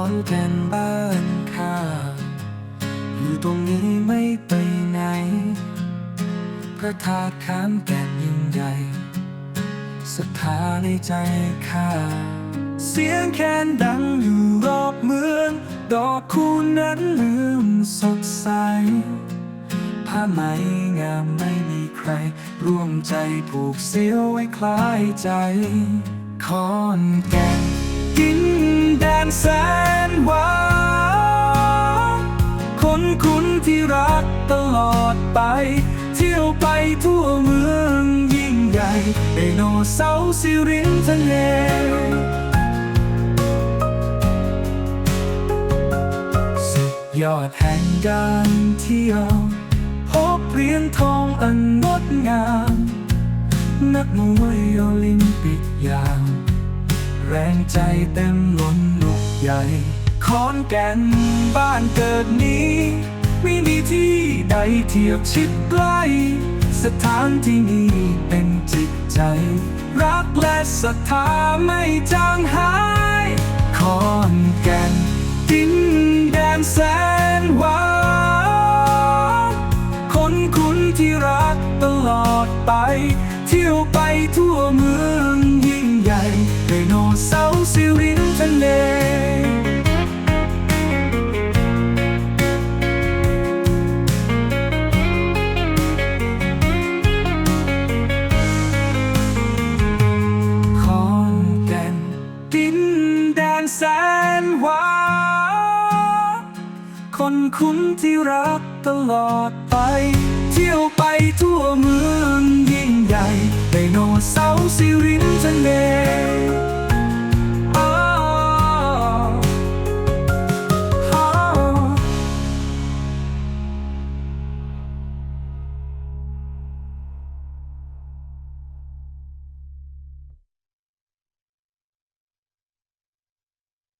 อนแก่นบ้านข้าอยู่ตรงนี้ไม่ไปไหน พระธาตุขามแก่นยิ่งใหญ่ศรัทธาในใจข้า เสียงแคนดังอยู่รอบเมือง ดอกคูนั้นลืมสดใส ผ้าไหมงามไม่มีใคร ร่วมใจผูกเสียวไว้คล้ายใจคอนแก่นกิน ตลอดไป เที่ยวไปทั่วเมืองยิ่งใหญ่ไดโนเสาร์สิรินทะเลสุดยอดแห่งการเที่ยว พบเหรียญทองอันงดงาม นักมวยโอลิมปิกอย่างแรงใจเต็มล้นลุกใหญ่ขอนแก่นบ้านเกิดนี้ ไม่มีที่ใดเทียบชิดใกล้สถานที่นี้เป็นจิตใจ รักและศรัทธาไม่จางหายขอนแก่นดินแดนแสนหวานคนคุ้นที่รักตลอดไป เที่ยวไปทั่วเมืองยิ ดินแดนแสนหวานคนคุ้นที่รักตลอดไป เที่ยวไปทั่วเมืองยิ่ง